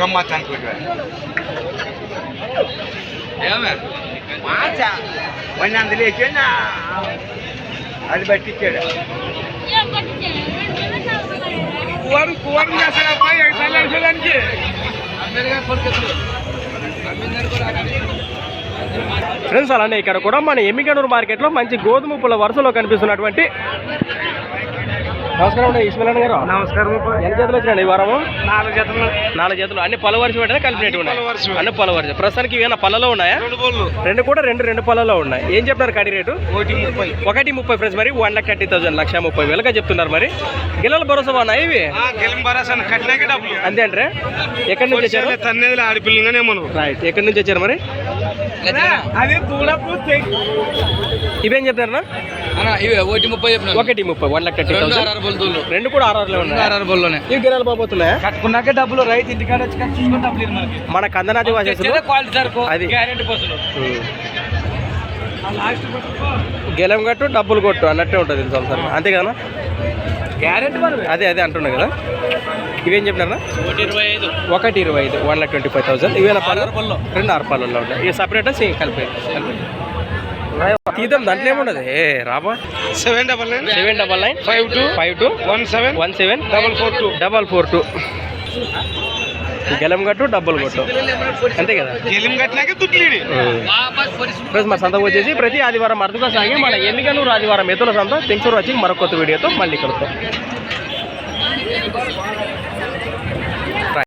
అనుకుంటా వన్ అందులో వేసి అది పట్టించాడు కువారు కువారు చేస్తాడు అబ్బాయి ఎగసాలు వేసేదానికి ఫ్రెండ్స్ అలానే ఇక్కడ కూడా మన ఎమ్మిగనూరు మార్కెట్లో మంచి గోధుమ పుల్ల వరుసలో కనిపిస్తున్నటువంటి నమస్కారం అండి ఈశ్వరన్ గారు. నమస్కారం ఎన్ని జతలు వచ్చినాయి ఈ వారము? నాలుగు జతలు నాలుగు జతలు అన్ని పల వరుస పెట్టినా కలిపినట్టు ఉన్నాయి. అన్ని పల వరుస. ప్రస్తుతానికి ఏమైనా పళ్ళలో ఉన్నాయా? రెండు కూడా రెండు రెండు పళ్ళలో ఉన్నాయి. ఏం చెప్తున్నారు కడి రేటు? ఒకటి ముప్పై. ఫ్రెండ్స్ మరి వన్ లాక్ థర్టీ థౌసండ్ లక్ష ముప్పై వేలుగా చెప్తున్నారు మరి. గిల్లల భరోసా ఉన్నాయి ఇవి? అంతే అంటే ఎక్కడి నుంచి వచ్చారు? ఆడిపిల్లగానే మనం. రైట్. ఎక్కడి నుంచి వచ్చారు మరి? ఇవేం చెప్తారన్నా ఇవి ఒకటి ముప్పై ఒకటి ముప్పై వన్ లాక్ థర్టీ థౌసండ్ రెండు కూడా ఆరు ఉన్నాయి. ఆరు బొల్లోనే ఇవి గిరాలు బాబోతున్నాయా కట్టుకున్నాక డబ్బులు రైతు ఇంటికాడ వచ్చి చూసుకుని డబ్బులు ఇవ్వరు మనకి. మన కందనాది వాసేసులు? క్వాలిటీ సరుకు అది. గ్యారెంటీ పర్సెంట్ గెలం కట్టు డబ్బులు కొట్టు అన్నట్టే ఉంటుంది ఇది సార్ అంతే కదా? గ్యారెంటీ అదే అదే అంటున్నా కదా. ఇవేం చెప్పినారా? ఒకటి ఇరవై ఐదు. ఒకటి ఇరవై ఐదు one lakh twenty five thousand ఇవేనా పళ్ళు. రెండు ఆరు పళ్ళల్లో ఉంటాయి ఇవి సపరేటా సేమ్ కలిపి కలిపి. తీద్దాం దాంట్లో ఏమున్నది ఏ రాబా. Seven double nine. Seven double nine. Five two. Five two. One seven. One seven. Double four two. Double four two. గెలం కట్టు డబ్బులు కొట్టు అంతే కదా? గెలిం కట్టినాక దుడ్లు సంత వచ్చేసి ప్రతి ఆదివారం అర్థంగా సాగి మన ఎన్నికలు ఆదివారం ఎత్తుల సంత ఫర్ వాచింగ్ మరొక కొత్త వీడియోతో మళ్ళీ కలుద్దాం.